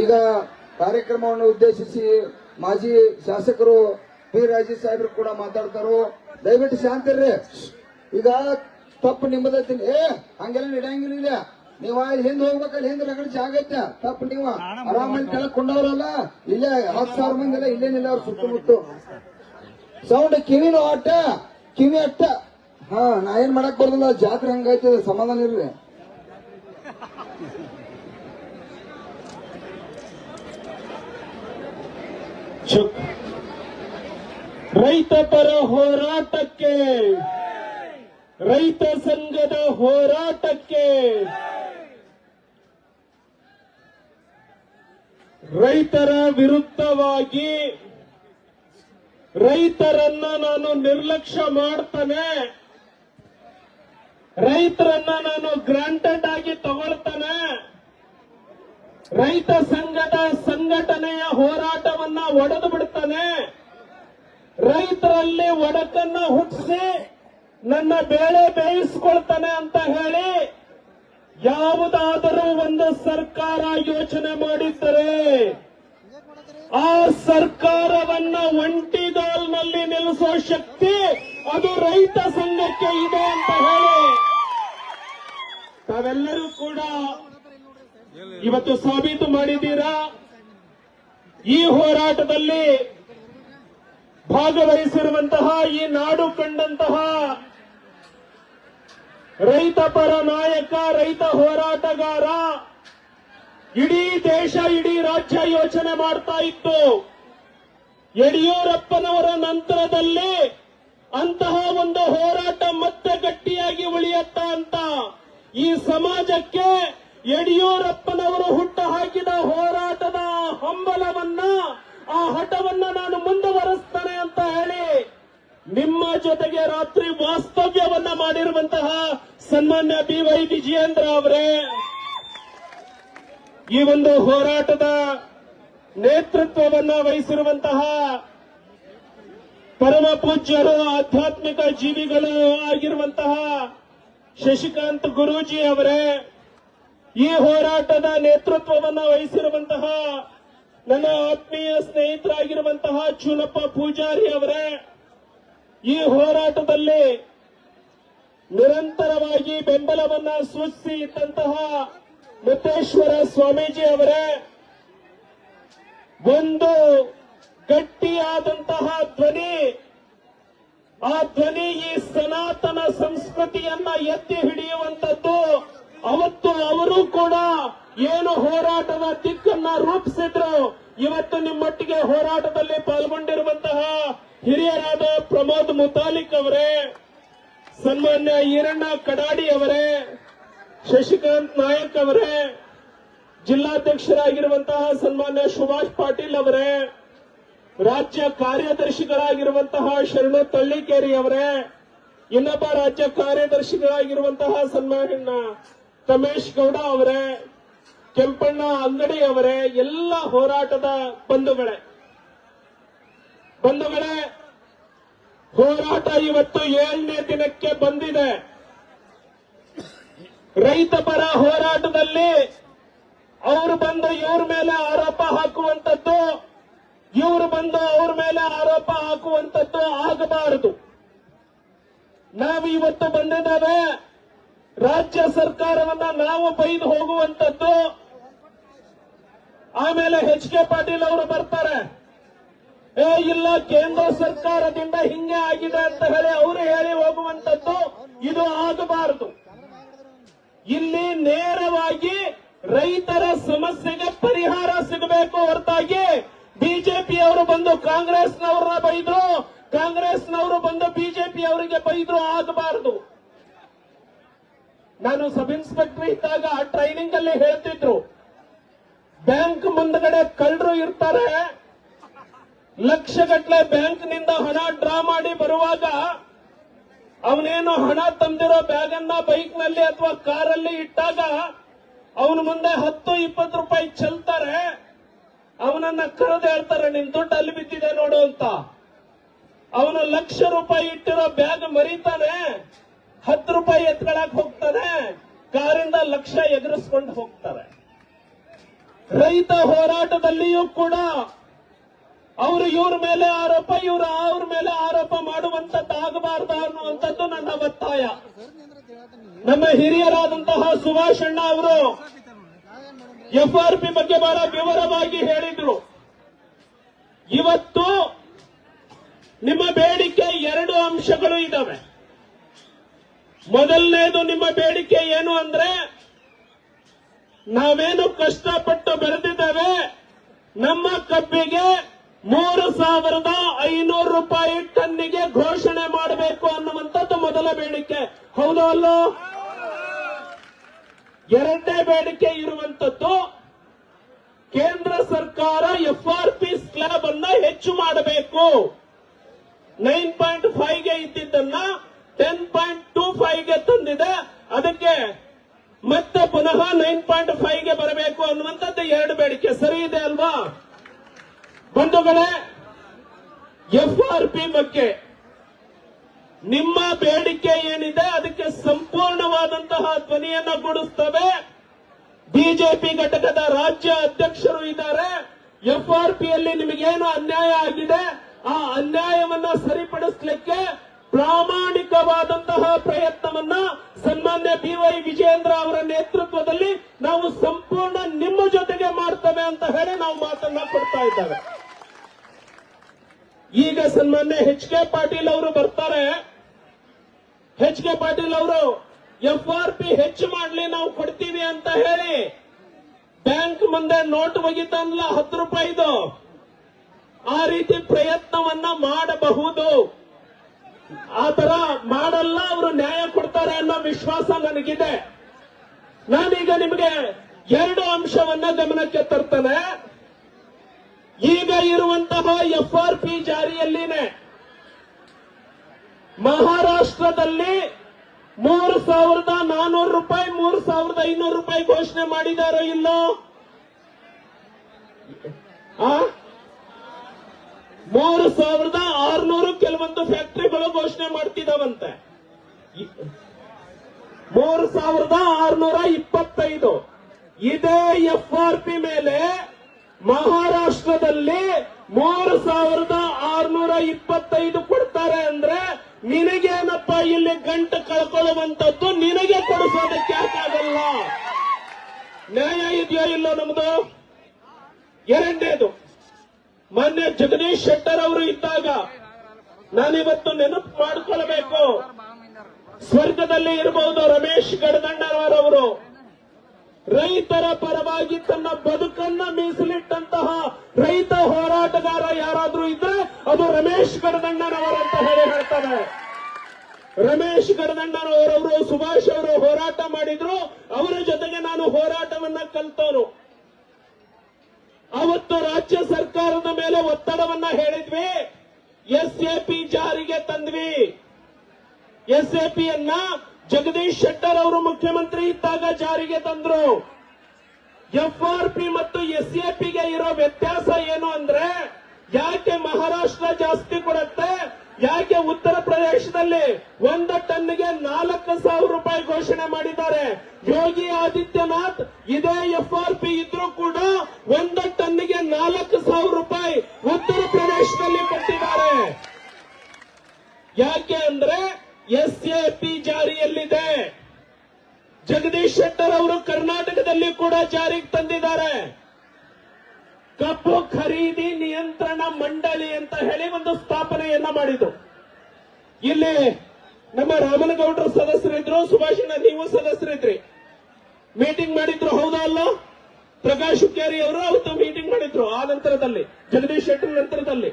ಈಗ ಕಾರ್ಯಕ್ರಮವನ್ನು ಉದ್ದೇಶಿಸಿ ಮಾಜಿ ಶಾಸಕರು ಪಿ ರಾಜೀವ್ ಸಾಹೇಬರು ಕೂಡ ಮಾತಾಡ್ತಾರೋ? ದಯವಿಟ್ಟು ಶಾಂತಿರ್ರಿ ಈಗ ತಪ್ಪು ನಿಮ್ಮದೈತಿನಿ ಏ, ಹಂಗೆಲ್ಲ ನಡೆಯಂಗಿಲ್ಲ ನೀವ ಹಿಂದ್ ಹೋಗ್ಬೇಕಲ್ಲ ಹಿಂದ್ ರಗಡ ಜಾಗ ತಪ್ಪು ನೀವು. ಆರಾಮಲ್ಲಿ ಕೆಳಗ್ ಕೊಂಡವ್ರಲ್ಲ. ಇಲ್ಲೇ ಹತ್ತು ಸಾವಿರ ಮಂದಿ ಇಲ್ಲ ಇಲ್ಲೇನಿಲ್ಲ ಅವ್ರ ಸುತ್ತಮುತ್ತ. ಸೌಂಡ್ ಕಿವಿನೂ ಅಟ್ಟ ಕಿವಿ ಅಟ್ಟ. ಹಾ, ನಾ ಏನ್ ಮಾಡಕ್ ಬರ್ದಿಲ್ಲ. ಜಾತ್ರೆ ಹಂಗೈತೆ ಸಮಾಧಾನ ಇರ್ರಿ. ಚುಪ್ ರೈತ ಪರ ಹೋರಾಟಕ್ಕೆ, ರೈತ ಸಂಘದ ಹೋರಾಟಕ್ಕೆ, ರೈತರ ವಿರುದ್ಧವಾಗಿ ರೈತರನ್ನ ನಾನು ನಿರ್ಲಕ್ಷ್ಯ ಮಾಡ್ತಾನೆ. ರೈತರನ್ನ ನಾನು ಗ್ರಾಂಟೆಡ್ ಆಗಿ ತಗೊಳ್ತಾನೆ ರೈತ ಸಂಘದ ಸಂಘಟನೆಯ ಹೋರಾಟವನ್ನ ಒಡೆದು ಬಿಡ್ತಾನೆ. ರೈತರಲ್ಲಿ ಒಡಕನ್ನ ಹುಟ್ಟಿಸಿ ನನ್ನ ಬೇಳೆ ಬೇಯಿಸ್ಕೊಳ್ತಾನೆ ಅಂತ ಹೇಳಿ ಯಾವುದಾದರೂ ಒಂದು ಸರ್ಕಾರ ಯೋಚನೆ ಮಾಡಿದ್ದರೆ ಆ ಸರ್ಕಾರವನ್ನ ಒಂಟಿಗಾಲ್ನಲ್ಲಿ ನಿಲ್ಲಿಸೋ ಶಕ್ತಿ ಅದು ರೈತ ಸಂಘಕ್ಕೆ ಇದೆ ಅಂತ ಹೇಳಿ. ತಾವೆಲ್ಲರೂ ಕೂಡ ಇವತ್ತು ಸಾಬೀತು ಮಾಡಿದ್ದೀರಾ? ಈ ಹೋರಾಟದಲ್ಲಿ ಭಾಗವಹಿಸಿರುವಂತಹ ಈ ನಾಡು ಕಂಡಂತಹ ರೈತ ಪರ ನಾಯಕ, ರೈತ ಹೋರಾಟಗಾರ, ಇಡೀ ದೇಶ, ಇಡೀ ರಾಜ್ಯ ಯೋಚನೆ ಮಾಡ್ತಾ ಇತ್ತು. ಯಡಿಯೂರಪ್ಪನವರ ನಂತರದಲ್ಲಿ ಅಂತಹ ಒಂದು ಹೋರಾಟ ಮತ್ತೆ ಗಟ್ಟಿಯಾಗಿ ಉಳಿಯತ್ತ ಅಂತ ಈ ಸಮಾಜಕ್ಕೆ ಯಡಿಯೂರಪ್ಪನವರು ಹುಟ್ಟ ಹಾಕಿದ ಹೋರಾಟದ ಹಂಬಲವನ್ನ ಆ ಹಠವನ್ನ ನಾನು ಮುಂದುವರೆಸ್ತೇನೆ ಅಂತ ಹೇಳಿ ನಿಮ್ಮ ಜೊತೆಗೆ ರಾತ್ರಿ ವಾಸ್ತವ್ಯವನ್ನ ಮಾಡಿರುವಂತಹ ಸನ್ಮಾನ್ಯ ಬಿ ವೈ ವಿಜಯೇಂದ್ರ ಅವರೇ, ಈ ಒಂದು ಹೋರಾಟದ ನೇತೃತ್ವವನ್ನ ವಹಿಸಿರುವಂತಹ ಪರಮ ಪೂಜ್ಯರು, ಆಧ್ಯಾತ್ಮಿಕ ಜೀವಿಗಳು ಆಗಿರುವಂತಹ ಶಶಿಕಾಂತ್ ಗುರೂಜಿ ಅವರೇ ಈ ಹೋರಾಟದ ನೇತೃತ್ವವನ್ನ ವಹಿಸಿರುವಂತಹ ನನ್ನ ಆತ್ಮೀಯ ಸ್ನೇಹಿತರಾಗಿರುವಂತಹ ಚೂಲಪ್ಪ ಪೂಜಾರಿ ಅವರೇ, ಈ ಹೋರಾಟದಲ್ಲಿ ನಿರಂತರವಾಗಿ ಬೆಂಬಲವನ್ನ ಸೂಚಿಸಿ ಇದ್ದಂತಹ ಮುತ್ತೇಶ್ವರ ಸ್ವಾಮೀಜಿ ಅವರೇ, ಒಂದು ಗಟ್ಟಿಯಾದಂತಹ ಧ್ವನಿ, ಆ ಧ್ವನಿ ಈ ಸನಾತನ ಸಂಸ್ಕೃತಿಯನ್ನ ಎತ್ತಿ ಹಿಡಿಯುವಂತದ್ದು ಅವತ್ತು ಕೂಡ ಏನು ಹೋರಾಟದ ದಿಕ್ಕನ್ನ ರೂಪಿಸಿದ್ರು. ಇವತ್ತು ನಿಮ್ಮೊಟ್ಟಿಗೆ ಹೋರಾಟದಲ್ಲಿ ಪಾಲ್ಗೊಂಡಿರುವಂತಹ ಹಿರಿಯರಾದ ಪ್ರಮೋದ್ ಮುತಾಲಿಕ್ ಅವರೇ, ಸನ್ಮಾನ್ಯ ಈರಣ್ಣ ಕಡಾಡಿ ಅವರೇ, ಶಶಿಕಾಂತ್ ನಾಯಕ್ ಅವರೇ, ಜಿಲ್ಲಾಧ್ಯಕ್ಷರಾಗಿರುವಂತಹ ಸನ್ಮಾನ್ಯ ಸುಭಾಷ್ ಪಾಟೀಲ್ ಅವರೇ, ರಾಜ್ಯ ಕಾರ್ಯದರ್ಶಿಗಳಾಗಿರುವಂತಹ ಶರಣು ತಳ್ಳಿಕೇರಿ ಅವರೇ, ಇನ್ನೊಬ್ಬ ರಾಜ್ಯ ಕಾರ್ಯದರ್ಶಿಗಳಾಗಿರುವಂತಹ ಸನ್ಮಾನ ತಮೇಶ್ ಗೌಡ ಅವರೇ, ಕೆಂಪಣ್ಣ ಅಂಗಡಿ ಅವರೇ, ಎಲ್ಲ ಹೋರಾಟದ ಬಂಧುಗಳೇ. ಬಂಧುಗಳೇ, ಹೋರಾಟ ಇವತ್ತು ಏಳನೇ ದಿನಕ್ಕೆ ಬಂದಿದೆ. ರೈತ ಪರ ಹೋರಾಟದಲ್ಲಿ ಅವರು ಬಂದು ಇವ್ರ ಮೇಲೆ ಆರೋಪ ಹಾಕುವಂತದ್ದು ಇವರು ಬಂದು ಅವ್ರ ಮೇಲೆ ಆರೋಪ ಹಾಕುವಂತದ್ದು ಆಗಬಾರದು. ನಾವು ಇವತ್ತು ಬಂದಿದ್ದೇವೆ. ರಾಜ್ಯ ಸರ್ಕಾರವನ್ನ ನಾವು ಬೈದು ಹೋಗುವಂತದ್ದು ಆಮೇಲೆ ಎಚ್ ಕೆ ಪಾಟೀಲ್ ಅವರು ಬರ್ತಾರೆ. ಏ, ಇಲ್ಲ, ಕೇಂದ್ರ ಸರ್ಕಾರದಿಂದ ಹಿಂಗೆ ಆಗಿದೆ ಅಂತ ಹೇಳಿ ಅವರು ಹೇಳಿ ಹೋಗುವಂತದ್ದು ಇದು ಆಗಬಾರದು. ಇಲ್ಲಿ ನೇರವಾಗಿ ರೈತರ ಸಮಸ್ಯೆಗೆ ಪರಿಹಾರ ಸಿಗಬೇಕು ಹೊರತಾಗಿ ಬಿಜೆಪಿ ಅವರು ಬಂದು ಕಾಂಗ್ರೆಸ್ನವ್ರನ್ನ ಬೈದ್ರು, ಕಾಂಗ್ರೆಸ್ನವರು ಬಂದು ಬಿಜೆಪಿ ಅವರಿಗೆ ಬೈದ್ರು ಆಗಬಾರದು. ನಾನು ಸಬ್ ಇನ್ಸ್ಪೆಕ್ಟರ್ ಇದ್ದಾಗ ಟ್ರೈನಿಂಗ್ ಅಲ್ಲಿ ಹೇಳ್ತಿದ್ರು. ಬ್ಯಾಂಕ್ ಮುಂದಗಡೆ ಕಳ್ಳರು ಇರ್ತಾರೆ. ಲಕ್ಷಗಟ್ಟಲೆ ಬ್ಯಾಂಕ್ನಿಂದ ಹಣ ಡ್ರಾ ಮಾಡಿ ಬರುವಾಗ ಅವನೇನು ಹಣ ತಂದಿರೋ ಬ್ಯಾಗ್ ಅನ್ನ ಬೈಕ್ನಲ್ಲಿ ಅಥವಾ ಕಾರಲ್ಲಿ ಇಟ್ಟಾಗ ಅವನ ಮುಂದೆ ಹತ್ತು, ಇಪ್ಪತ್ತು ರೂಪಾಯಿ ಚೆಲ್ತಾರೆ. ಅವನನ್ನ ಕರೆದು ಹೇಳ್ತಾರೆ, ನಿನ್ ದುಡ್ಡು ಅಲ್ಲಿ ಬಿದ್ದಿದೆ ನೋಡು ಅಂತ. ಅವನು ಲಕ್ಷ ರೂಪಾಯಿ ಇಟ್ಟಿರೋ ಬ್ಯಾಗ್ ಮರಿತಾನೆ. ಹತ್ತು ರೂಪಾಯಿ ಎತ್ಕೊಳಕ್ ಹೋಗ್ತಾನೆ ಕಾರಿಂದ ಲಕ್ಷ ಎದುರಿಸ್ಕೊಂಡು ಹೋಗ್ತಾರೆ. ರೈತ ಹೋರಾಟದಲ್ಲಿಯೂ ಕೂಡ ಅವರು ಇವ್ರ ಮೇಲೆ ಆರೋಪ, ಇವರು ಅವ್ರ ಮೇಲೆ ಆರೋಪ ಮಾಡುವಂತದ್ದಾಗಬಾರ್ದು ಅನ್ನುವಂಥದ್ದು ನನ್ನ ಒತ್ತಾಯ. ನಮ್ಮ ಹಿರಿಯರಾದಂತಹ ಸುಭಾಷ್ ಅಣ್ಣ ಅವರು ಎಫ್ ಆರ್ ಪಿ ಬಗ್ಗೆ ಬಹಳ ವಿವರವಾಗಿ ಹೇಳಿದ್ರು. ಇವತ್ತು ನಿಮ್ಮ ಬೇಡಿಕೆ ಎರಡು ಅಂಶಗಳು ಇದಾವೆ. ಮೊದಲನೇದು ನಿಮ್ಮ ಬೇಡಿಕೆ ಏನು ಅಂದ್ರೆ, ನಾವೇನು ಕಷ್ಟಪಟ್ಟು ಬೆಳೆದಿದ್ದೇವೆ ನಮ್ಮ ಕಬ್ಬಿಗೆ ಮೂರು ಸಾವಿರದ ಐನೂರು ರೂಪಾಯಿ ಟನ್ನಿಗೆ ಘೋಷಣೆ ಮಾಡಬೇಕು ಅನ್ನುವಂಥದ್ದು ಮೊದಲ ಬೇಡಿಕೆ. ಹೌದೋ ಅಲ್ಲೋ? ಎರಡನೇ ಬೇಡಿಕೆ ಇರುವಂತದ್ದು ಕೇಂದ್ರ ಸರ್ಕಾರ ಎಫ್ ಆರ್ ಪಿ ಸ್ಲ್ಯಾಬ್ ಅನ್ನ ಹೆಚ್ಚು ಮಾಡಬೇಕು. ನೈನ್ ಪಾಯಿಂಟ್ ಫೈವ್ಗೆ ಇದ್ದಿದ್ದನ್ನ ಟೆನ್ ಪಾಯಿಂಟ್ ಟೂ ಫೈವ್ಗೆ ತಂದಿದೆ. ಅದಕ್ಕೆ ಮತ್ತೆ ಪುನಃ ನೈನ್ ಪಾಯಿಂಟ್ ಫೈವ್ಗೆ ಬರಬೇಕು ಅನ್ನುವಂಥದ್ದು ಎರಡು ಬೇಡಿಕೆ. ಸರಿ ಇದೆ ಅಲ್ವಾ? ಬಂಧುಗಳೇ ಎಫ್ ಆರ್ ಪಿ ಬಗ್ಗೆ ನಿಮ್ಮ ಬೇಡಿಕೆ ಏನಿದೆ ಅದಕ್ಕೆ ಸಂಪೂರ್ಣವಾದಂತಹ ಧ್ವನಿಯನ್ನ ಕೊಡಿಸ್ತವೆ. ಬಿಜೆಪಿ ಘಟಕದ ರಾಜ್ಯ ಅಧ್ಯಕ್ಷರು ಇದ್ದಾರೆ. ಎಫ್ ಆರ್ ಪಿಯಲ್ಲಿ ನಿಮಗೇನು ಅನ್ಯಾಯ ಆಗಿದೆ? ಆ ಅನ್ಯಾಯವನ್ನ ಸರಿಪಡಿಸಲಿಕ್ಕೆ ಪ್ರಾಮಾಣಿಕವಾದಂತಹ ಪ್ರಯತ್ನವನ್ನ ಸನ್ಮಾನ್ಯ ಬಿ ವೈ ವಿಜಯೇಂದ್ರ ಅವರ ನೇತೃತ್ವದಲ್ಲಿ ನಾವು ಸಂಪೂರ್ಣ ನಿಮ್ಮ ಜೊತೆಗೆ ಮಾಡ್ತೇವೆ ಅಂತ ಹೇಳಿ ನಾವು ಮಾತನ್ನ ಕೊಡ್ತಾ ಇದ್ದೇವೆ. ಈಗ ಸನ್ಮಾನ್ಯ ಹೆಚ್ ಕೆ ಪಾಟೀಲ್ ಅವರು ಬರ್ತಾರೆ. ಹೆಚ್ ಕೆ ಪಾಟೀಲ್ ಅವರು, ಎಫ್ ಆರ್ ಪಿ ಹೆಚ್ಚು ಮಾಡ್ಲಿ ನಾವು ಕೊಡ್ತೀವಿ ಅಂತ ಹೇಳಿ ಬ್ಯಾಂಕ್ ಮುಂದೆ ನೋಟ್ ಒಗಿತಲ್ಲ ಹತ್ತು ರೂಪಾಯಿದು. ಆ ರೀತಿ ಪ್ರಯತ್ನವನ್ನ ಮಾಡಬಹುದು. ಆ ತರ ಮಾಡಲ್ಲ, ಅವರು ನ್ಯಾಯ ಕೊಡ್ತಾರೆ ಅನ್ನೋ ವಿಶ್ವಾಸ ನನಗಿದೆ. ನಾನೀಗ ನಿಮಗೆ ಎರಡು ಅಂಶವನ್ನ ಗಮನಕ್ಕೆ ತರ್ತೇನೆ. ಈಗ ಇರುವಂತಹ ಎಫ್ ಆರ್ ಪಿ ಜಾರಿಯಲ್ಲಿನೆ. ಮಹಾರಾಷ್ಟ್ರದಲ್ಲಿ ಮೂರು ಸಾವಿರದ ನಾನೂರು ರೂಪಾಯಿ, ಮೂರು ಸಾವಿರದ ಐನೂರು ರೂಪಾಯಿ ಘೋಷಣೆ ಮಾಡಿದಾರೋ ಆ? ಮೂರು ಸಾವಿರದ ಆರ್ನೂರು ಕೆಲವೊಂದು ಫ್ಯಾಕ್ಟರಿಗಳು ಘೋಷಣೆ ಮಾಡ್ತಿದಾವಂತೆ. ಮೂರು ಸಾವಿರದ ಆರ್ನೂರ ಇಪ್ಪತ್ತೈದು. ಇದೇ ಎಫ್ ಆರ್ ಪಿ ಮೇಲೆ ಮಹಾರಾಷ್ಟ್ರದಲ್ಲಿ ಮೂರು ಸಾವಿರದ ಆರ್ನೂರ ಇಪ್ಪತ್ತೈದು ಕೊಡ್ತಾರೆ ಅಂದ್ರೆ ನಿನಗೇನಪ್ಪ ಇಲ್ಲಿ ಗಂಟು ಕಳ್ಕೊಳ್ಳುವಂತದ್ದು ನಿನಗೆ ಕೊಡಿಸೋದಕ್ಕೆ ಯಾಕಾಗಲ್ಲ ನ್ಯಾಯ ಇದೆಯೋ ಇಲ್ಲೋ ನಮ್ದು? ಎರಡನೇದು ಮಾನ್ಯ ಜಗದೀಶ್ ಶೆಟ್ಟರ್ ಅವರು ಇದ್ದಾಗ ನಾನಿವತ್ತು ನೆನಪು ಮಾಡಿಕೊಳ್ಳಬೇಕು ಸ್ವರ್ಗದಲ್ಲಿ ಇರಬಹುದು ರಮೇಶ್ ಗಡದಂಡರವರು ರೈತರ ಪರವಾಗಿ ತನ್ನ ಬದುಕನ್ನ ಮೀಸಲಿಟ್ಟಂತಹ ರೈತ ಹೋರಾಟಗಾರ ಯಾರಾದ್ರೂ ಇದ್ರೆ ಅದು ರಮೇಶ್ ಗಡದಂಡನವರು ಅಂತ ಹೇಳಿ ಹೇಳ್ತಾರೆ. ರಮೇಶ್ ಗಡದಂಡನವರವರು ಸುಭಾಷ್ ಅವರು ಹೋರಾಟ ಮಾಡಿದ್ರು. ಅವರ ಜೊತೆಗೆ ನಾನು ಹೋರಾಟವನ್ನ ಕಲ್ತವನು ಅವತ್ತು ರಾಜ್ಯ ಸರ್ಕಾರದ ಮೇಲೆ ಒತ್ತಡವನ್ನ ಹೇಳಿದ್ವಿ. ಎಸ್ ಎ ಜಾರಿಗೆ ತಂದ್ವಿ. ಎಸ್ ಎ ಜಗದೀಶ್ ಶೆಟ್ಟರ್ ಅವರು ಮುಖ್ಯಮಂತ್ರಿ ಇದ್ದಾಗ ಜಾರಿಗೆ ತಂದ್ರು. ಎಫ್ ಆರ್ ಪಿ ಮತ್ತು ಎಸ್ ಎ ಪಿಗೆ ಇರೋ ವ್ಯತ್ಯಾಸ ಏನು ಅಂದ್ರೆ, ಯಾಕೆ ಮಹಾರಾಷ್ಟ್ರ ಜಾಸ್ತಿ ಕೊಡುತ್ತೆ? ಯಾಕೆ ಉತ್ತರ ಪ್ರದೇಶದಲ್ಲಿ ಒಂದ ಟನ್ಗೆ ನಾಲ್ಕು ಸಾವಿರ ರೂಪಾಯಿ ಘೋಷಣೆ ಮಾಡಿದ್ದಾರೆ? ಯೋಗಿ ಆದಿತ್ಯನಾಥ್, ಇದೇ ಎಫ್ ಆರ್ ಪಿ ಇದ್ರೂ ಕೂಡ ಒಂದು ಟನ್ಗೆ ನಾಲ್ಕು ಸಾವಿರ ರೂಪಾಯಿ ಉತ್ತರ ಪ್ರದೇಶದಲ್ಲಿ ಕೊಟ್ಟಿದ್ದಾರೆ ಯಾಕೆ ಅಂದ್ರೆ ಎಸ್ ಎ ಪಿ ಜಾರಿಯಲ್ಲಿದೆ ಜಗದೀಶ್ ಶೆಟ್ಟರ್ ಅವರು ಕರ್ನಾಟಕದಲ್ಲಿ ಕೂಡ ಜಾರಿಗೆ ತಂದಿದ್ದಾರೆ ಕಬ್ಬು ಖರೀದಿ ನಿಯಂತ್ರಣ ಮಂಡಳಿ ಅಂತ ಹೇಳಿ ಒಂದು ಸ್ಥಾಪನೆಯನ್ನ ಮಾಡಿದ್ರು ಇಲ್ಲಿ ರಾಮನಗೌಡರು ಸದಸ್ಯರಿದ್ರು ಸುಭಾಷಿನ ನೀವು ಸದಸ್ಯರಿದ್ರಿ. ಮೀಟಿಂಗ್ ಮಾಡಿದ್ರು, ಹೌದಾ ಅಲ್ಲ? ಪ್ರಕಾಶ್ ಹುಕ್ಕೇರಿ ಅವರು ಅವತ್ತು ಮೀಟಿಂಗ್ ಮಾಡಿದ್ರು, ಆ ನಂತರದಲ್ಲಿ, ಜಗದೀಶ್ ಶೆಟ್ಟರ್ ನಂತರದಲ್ಲಿ.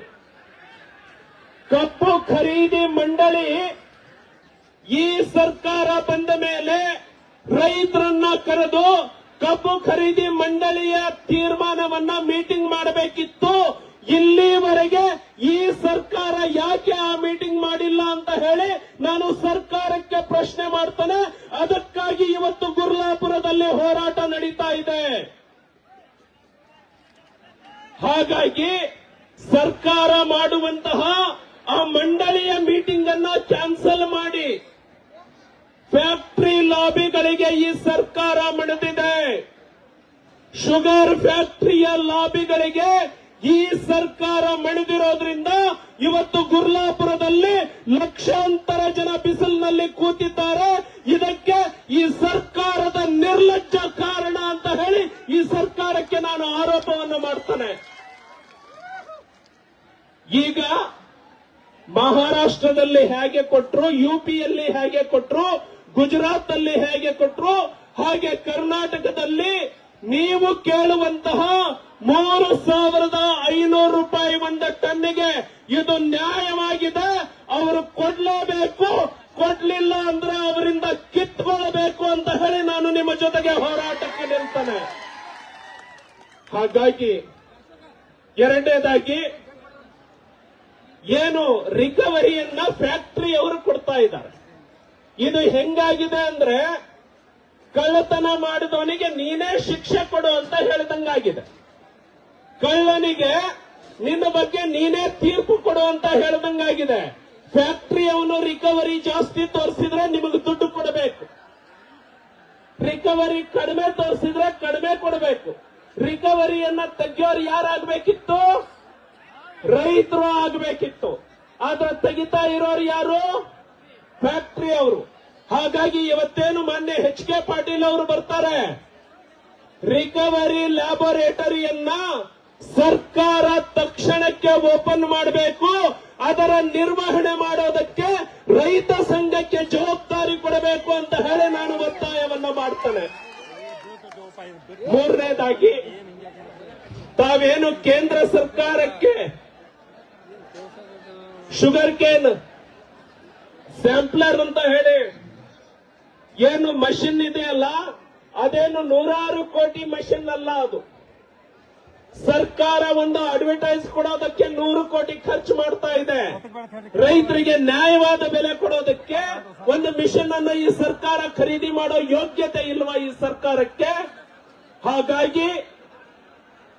ಕಬ್ಬು ಖರೀದಿ ಮಂಡಳಿ ಈ ಸರ್ಕಾರ ಬಂದ ಮೇಲೆ ರೈತರನ್ನ ಕರೆದು ಕಬ್ಬು ಖರೀದಿ ಮಂಡಳಿಯ ತೀರ್ಮಾನವನ್ನ ಮೀಟಿಂಗ್ ಮಾಡಬೇಕಿತ್ತು. ಇಲ್ಲಿವರೆಗೆ ಈ ಸರ್ಕಾರ ಯಾಕೆ ಆ ಮೀಟಿಂಗ್ ಮಾಡಿಲ್ಲ ಅಂತ ಹೇಳಿ ನಾನು ಸರ್ಕಾರಕ್ಕೆ ಪ್ರಶ್ನೆ ಮಾಡ್ತೇನೆ. ಅದಕ್ಕಾಗಿ ಇವತ್ತು ಗುರ್ಲಾಪುರದಲ್ಲಿ ಹೋರಾಟ ನಡೀತಾ ಇದೆ. ಹಾಗಾಗಿ ಸರ್ಕಾರ ಮಾಡುವಂತಹ ಆ ಮಂಡಳಿಯ ಮೀಟಿಂಗ್ ಅನ್ನ ಕ್ಯಾನ್ಸಲ್ ಮಾಡಿ. ಫ್ಯಾಕ್ಟರಿ ಲಾಬಿಗಳಿಗೆ ಈ ಸರ್ಕಾರ ಮಣಿದಿದೆ. ಶುಗರ್ ಫ್ಯಾಕ್ಟರಿಯ ಲಾಬಿಗಳಿಗೆ ಈ ಸರ್ಕಾರ ಮಣಿದಿರೋದ್ರಿಂದ ಇವತ್ತು ಗುರ್ಲಾಪುರದಲ್ಲಿ ಲಕ್ಷಾಂತರ ಜನ ಬಿಸಿಲಿನಲ್ಲಿ ಕೂತಿದ್ದಾರೆ ಇದಕ್ಕೆ ಈ ಸರ್ಕಾರದ ನಿರ್ಲಜ್ಜ ಕಾರಣ ಅಂತ ಹೇಳಿ ಈ ಸರ್ಕಾರಕ್ಕೆ ನಾನು ಆರೋಪವನ್ನು ಮಾಡ್ತಾನೆ ಈಗ ಮಹಾರಾಷ್ಟ್ರದಲ್ಲಿ ಹೇಗೆ ಕೊಟ್ರು ಯುಪಿಯಲ್ಲಿ ಹೇಗೆ ಕೊಟ್ರು ಗುಜರಾತ್ ಅಲ್ಲಿ ಹೇಗೆ ಕೊಟ್ರು ಹಾಗೆ ಕರ್ನಾಟಕದಲ್ಲಿ ನೀವು ಕೇಳುವಂತಹ ಮೂರು ಸಾವಿರದ ಐನೂರು ರೂಪಾಯಿ ಒಂದು ಟನ್ನಿಗೆ ಇದು ನ್ಯಾಯವಾಗಿದೆ ಅವರು ಕೊಡ್ಲೇಬೇಕು. ಕೊಡ್ಲಿಲ್ಲ ಅಂದ್ರೆ ಅವರಿಂದ ಕಿತ್ಕೊಳ್ಬೇಕು ಅಂತ ಹೇಳಿ ನಾನು ನಿಮ್ಮ ಜೊತೆಗೆ ಹೋರಾಟಕ್ಕೆ ನಿಲ್ತೇನೆ. ಹಾಗಾಗಿ ಎರಡನೇದಾಗಿ, ಏನು ರಿಕವರಿಯನ್ನ ಫ್ಯಾಕ್ಟರಿ ಅವರು ಕೊಡ್ತಾ ಇದ್ದಾರೆ. ಇದು ಹೆಂಗಾಗಿದೆ ಅಂದ್ರೆ, ಕಳ್ಳತನ ಮಾಡಿದವನಿಗೆ ನೀನೇ ಶಿಕ್ಷೆ ಕೊಡು ಅಂತ ಹೇಳಿದಂಗಾಗಿದೆ. ಕಳ್ಳನಿಗೆ ನಿನ್ನ ಬಗ್ಗೆ ನೀನೇ ತೀರ್ಪು ಕೊಡು ಅಂತ ಹೇಳಿದಂಗಾಗಿದೆ. ಫ್ಯಾಕ್ಟರಿ ಅವನು ರಿಕವರಿ ಜಾಸ್ತಿ ತೋರಿಸಿದ್ರೆ ನಿಮಗೆ ದುಡ್ಡು ಕೊಡಬೇಕು. ರಿಕವರಿ ಕಡಿಮೆ ತೋರಿಸಿದ್ರೆ ಕಡಿಮೆ ಕೊಡಬೇಕು. ರಿಕವರಿಯನ್ನ ತೆಗಿಯೋರು ಯಾರಾಗಬೇಕಿತ್ತು? ರೈತರು ಆಗಬೇಕಿತ್ತು. ಆದ್ರೆ ತೆಗಿತಾ ಇರೋರು ಯಾರು? ಫ್ಯಾಕ್ಟ್ರಿ ಅವರು. ಹಾಗಾಗಿ ಇವತ್ತೇನು ಮಾನ್ಯ ಹೆಚ್ ಕೆ ಪಾಟೀಲ್ ಅವರು ಬರ್ತಾರೆ? ರಿಕವರಿ ಲ್ಯಾಬೊರೇಟರಿಯನ್ನ ಸರ್ಕಾರ ತಕ್ಷಣಕ್ಕೆ ಓಪನ್ ಮಾಡಬೇಕು, ಅದರ ನಿರ್ವಹಣೆ ಮಾಡೋದಕ್ಕೆ ರೈತ ಸಂಘಕ್ಕೆ ಜವಾಬ್ದಾರಿ ಕೊಡಬೇಕು ಅಂತ ಹೇಳಿ ನಾನು ಒತ್ತಾಯವನ್ನ ಮಾಡ್ತೇನೆ. ಮೂರನೇದಾಗಿ, ತಾವೇನು ಕೇಂದ್ರ ಸರ್ಕಾರಕ್ಕೆ ಶುಗರ್ ಕೇನ್ ಸ್ಯಾಂಪ್ಲರ್ ಅಂತ ಹೇಳಿ, ಏನು ಮಷಿನ್ ಇದೆಯಲ್ಲ, ಅದೇನು ನೂರಾರು ಕೋಟಿ ಮಷಿನ್ ಅಲ್ಲ ಅದು. ಸರ್ಕಾರ ಒಂದು ಅಡ್ವರ್ಟೈಸ್ ಕೊಡೋದಕ್ಕೆ ನೂರು ಕೋಟಿ ಖರ್ಚು ಮಾಡ್ತಾ ಇದೆ. ರೈತರಿಗೆ ನ್ಯಾಯವಾದ ಬೆಲೆ ಕೊಡೋದಕ್ಕೆ ಒಂದು ಮಿಷನ್ ಅನ್ನು ಈ ಸರ್ಕಾರ ಖರೀದಿ ಮಾಡೋ ಯೋಗ್ಯತೆ ಇಲ್ವಾ ಈ ಸರ್ಕಾರಕ್ಕೆ? ಹಾಗಾಗಿ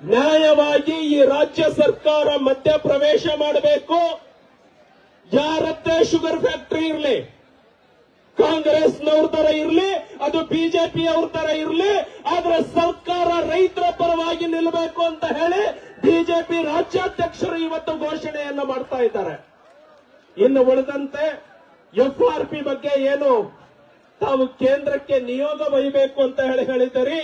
ನ್ಯಾಯವಾಗಿ ಈ ರಾಜ್ಯ ಸರ್ಕಾರ ಮಧ್ಯ ಪ್ರವೇಶ ಮಾಡಬೇಕು. ಯಾರತ್ತೆ ಶುಗರ್ ಫ್ಯಾಕ್ಟರಿ ಇರಲಿ ಕಾಂಗ್ರೆಸ್ನವ್ರ ತರ ಇರಲಿ, ಅದು ಬಿಜೆಪಿ ಅವ್ರ ತರ ಇರಲಿ, ಆದ್ರೆ ಸರ್ಕಾರ ರೈತರ ಪರವಾಗಿ ನಿಲ್ಲಬೇಕು ಅಂತ ಹೇಳಿ ಬಿಜೆಪಿ ರಾಜ್ಯಾಧ್ಯಕ್ಷರು ಇವತ್ತು ಘೋಷಣೆಯನ್ನು ಮಾಡ್ತಾ ಇದ್ದಾರೆ. ಇನ್ನು ಉಳಿದಂತೆ ಎಫ್ ಆರ್ ಪಿ ಬಗ್ಗೆ ಏನು? ತಾವು ಕೇಂದ್ರಕ್ಕೆ ನಿಯೋಗ ಒಯ್ಯಬೇಕು ಅಂತ ಹೇಳಿ ಹೇಳಿದ್ದೀರಿ.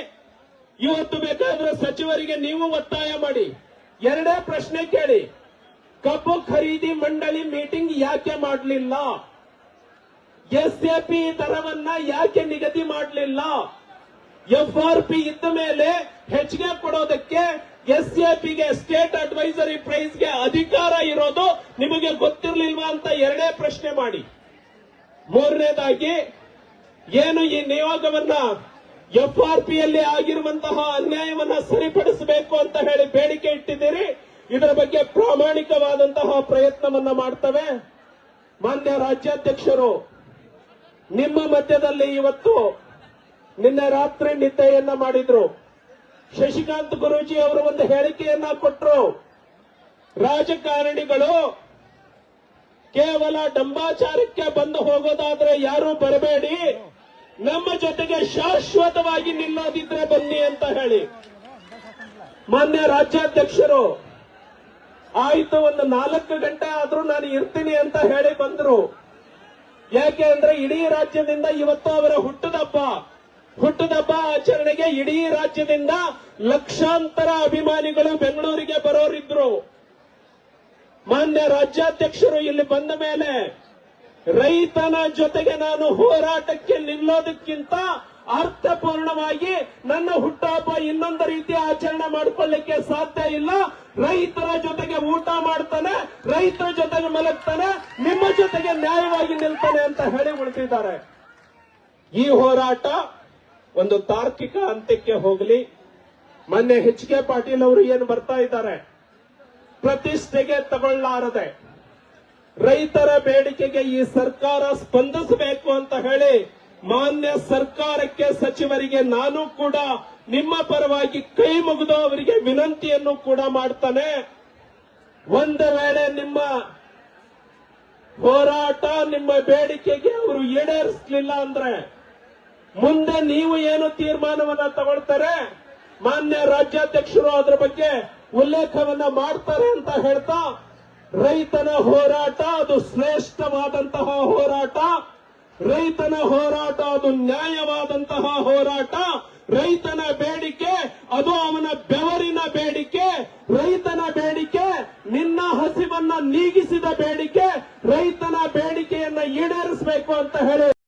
ಇವತ್ತು ಬೇಕಾದ್ರೆ ಸಚಿವರಿಗೆ ನೀವು ಒತ್ತಾಯ ಮಾಡಿ. ಎರಡೇ ಪ್ರಶ್ನೆ ಕೇಳಿ. ಕಬ್ಬು ಖರೀದಿ ಮಂಡಳಿ ಮೀಟಿಂಗ್ ಯಾಕೆ ಮಾಡಲಿಲ್ಲ? ಎಸ್ ಎ ಪಿ ದರವನ್ನ ಯಾಕೆ ನಿಗದಿ ಮಾಡಲಿಲ್ಲ? ಎಫ್ ಆರ್ ಪಿ ಇದ್ದ ಮೇಲೆ ಹೆಚ್ಚಿಗೆ ಕೊಡೋದಕ್ಕೆ ಎಸ್ ಎ ಪಿಗೆ ಸ್ಟೇಟ್ ಅಡ್ವೈಸರಿ ಪ್ರೈಸ್ಗೆ ಅಧಿಕಾರ ಇರೋದು ನಿಮಗೆ ಗೊತ್ತಿರಲಿಲ್ವಾ ಅಂತ ಎರಡೇ ಪ್ರಶ್ನೆ ಮಾಡಿ. ಮೂರನೇದಾಗಿ, ಏನು ಈ ನಿಯೋಗವನ್ನ ಎಫ್ ಆರ್ ಪಿಯಲ್ಲಿ ಆಗಿರುವಂತಹ ಅನ್ಯಾಯವನ್ನ ಸರಿಪಡಿಸಬೇಕು ಅಂತ ಹೇಳಿ ಬೇಡಿಕೆ ಇಟ್ಟಿದ್ದೀರಿ? ಇದರ ಬಗ್ಗೆ ಪ್ರಾಮಾಣಿಕವಾದಂತಹ ಪ್ರಯತ್ನವನ್ನ ಮಾಡ್ತವೆ. ಮಾನ್ಯ ರಾಜ್ಯಾಧ್ಯಕ್ಷರು ನಿಮ್ಮ ಮಧ್ಯದಲ್ಲಿ ಇವತ್ತು ನಿನ್ನೆ ರಾತ್ರಿ ನಿದ್ದೆಯನ್ನ ಮಾಡಿದ್ರು. ಶಶಿಕಾಂತ್ ಗುರೂಜಿ ಅವರು ಒಂದು ಹೇಳಿಕೆಯನ್ನ ಕೊಟ್ಟರು ರಾಜಕಾರಣಿಗಳು ಕೇವಲ ಡಂಬಾಚಾರಕ್ಕೆ ಬಂದು ಹೋಗೋದಾದ್ರೆ ಯಾರು ಬರಬೇಡಿ. ನಮ್ಮ ಜೊತೆಗೆ ಶಾಶ್ವತವಾಗಿ ನಿಲ್ಲೋದಿದ್ರೆ ಬನ್ನಿ ಅಂತ ಹೇಳಿ. ಮಾನ್ಯ ರಾಜ್ಯಾಧ್ಯಕ್ಷರು, ಆಯಿತು ಒಂದು ನಾಲ್ಕು ಗಂಟೆ ಆದ್ರೂ ನಾನು ಇರ್ತೀನಿ ಅಂತ ಹೇಳಿ ಬಂದ್ರು. ಯಾಕೆ ಅಂದ್ರೆ ಇಡೀ ರಾಜ್ಯದಿಂದ ಇವತ್ತು ಅವರ ಹುಟ್ಟುದಬ್ಬ ಹುಟ್ಟುದಬ್ಬ ಆಚರಣೆಗೆ ಇಡೀ ರಾಜ್ಯದಿಂದ ಲಕ್ಷಾಂತರ ಅಭಿಮಾನಿಗಳು ಬೆಂಗಳೂರಿಗೆ ಬರೋರಿದ್ರು. ಮಾನ್ಯ ರಾಜ್ಯಾಧ್ಯಕ್ಷರು ಇಲ್ಲಿ ಬಂದ ಮೇಲೆ ರೈತನ ಜೊತೆಗೆ ನಾನು ಹೋರಾಟಕ್ಕೆ ನಿಲ್ಲೋದಕ್ಕಿಂತ ಅರ್ಥಪೂರ್ಣವಾಗಿ ನನ್ನ ಹುಟ್ಟಹಬ್ಬ ಇನ್ನೊಂದು ರೀತಿ ಆಚರಣೆ ಮಾಡ್ಕೊಳ್ಳಿಕ್ಕೆ ಸಾಧ್ಯ ಇಲ್ಲ. ರೈತರ ಜೊತೆಗೆ ಊಟ ಮಾಡ್ತಾನೆ, ರೈತರ ಜೊತೆಗೆ ಮಲಗ್ತಾನೆ, ನಿಮ್ಮ ಜೊತೆಗೆ ನ್ಯಾಯವಾಗಿ ನಿಲ್ತಾನೆ ಅಂತ ಹೇಳಿ ಉಳಿದಿದ್ದಾರೆ. ಈ ಹೋರಾಟ ಒಂದು ತಾರ್ಕಿಕ ಅಂತ್ಯಕ್ಕೆ ಹೋಗಲಿ. ಮೊನ್ನೆ ಎಚ್ ಕೆ ಪಾಟೀಲ್ ಅವರು ಏನು ಬರ್ತಾ ಇದ್ದಾರೆ? ಪ್ರತಿಷ್ಠೆಗೆ ತಗೊಳ್ಳಾರದೆ. ರೈತರ ಬೇಡಿಕೆಗೆ ಈ ಸರ್ಕಾರ ಸ್ಪಂದಿಸಬೇಕು ಅಂತ ಹೇಳಿ ಮಾನ್ಯ ಸರ್ಕಾರಕ್ಕೆ ಸಚಿವರಿಗೆ ನಾನು ಕೂಡ ನಿಮ್ಮ ಪರವಾಗಿ ಕೈ ಮುಗಿದು ಅವರಿಗೆ ವಿನಂತಿಯನ್ನು ಕೂಡ ಮಾಡ್ತಾನೆ. ಒಂದು ವೇಳೆ ನಿಮ್ಮ ಹೋರಾಟ, ನಿಮ್ಮ ಬೇಡಿಕೆಗೆ ಅವರು ಈಡೇರಿಸಲಿಲ್ಲ ಅಂದ್ರೆ ಮುಂದೆ ನೀವು ಏನು ತೀರ್ಮಾನವನ್ನ ತಗೊಳ್ತಾರೆ? ಮಾನ್ಯ ರಾಜ್ಯಾಧ್ಯಕ್ಷರು ಅದರ ಬಗ್ಗೆ ಉಲ್ಲೇಖವನ್ನ ಮಾಡ್ತಾರೆ ಅಂತ ಹೇಳ್ತಾ, ರೈತನ ಹೋರಾಟ ಅದು ಶ್ರೇಷ್ಠವಾದಂತಹ ಹೋರಾಟ. ರೈತನ ಹೋರಾಟ ಅದು ನ್ಯಾಯವಾದಂತಹ ಹೋರಾಟ. ರೈತನ ಬೇಡಿಕೆ, ಅದು ಅವನ ಬೆವರಿನ ಬೇಡಿಕೆ. ರೈತನ ಬೇಡಿಕೆ, ನಿನ್ನ ಹಸಿವನ್ನ ನೀಗಿಸಿದ ಬೇಡಿಕೆ. ರೈತನ ಬೇಡಿಕೆಯನ್ನ ಈಡೇರಿಸಬೇಕು ಅಂತ ಹೇಳಿ.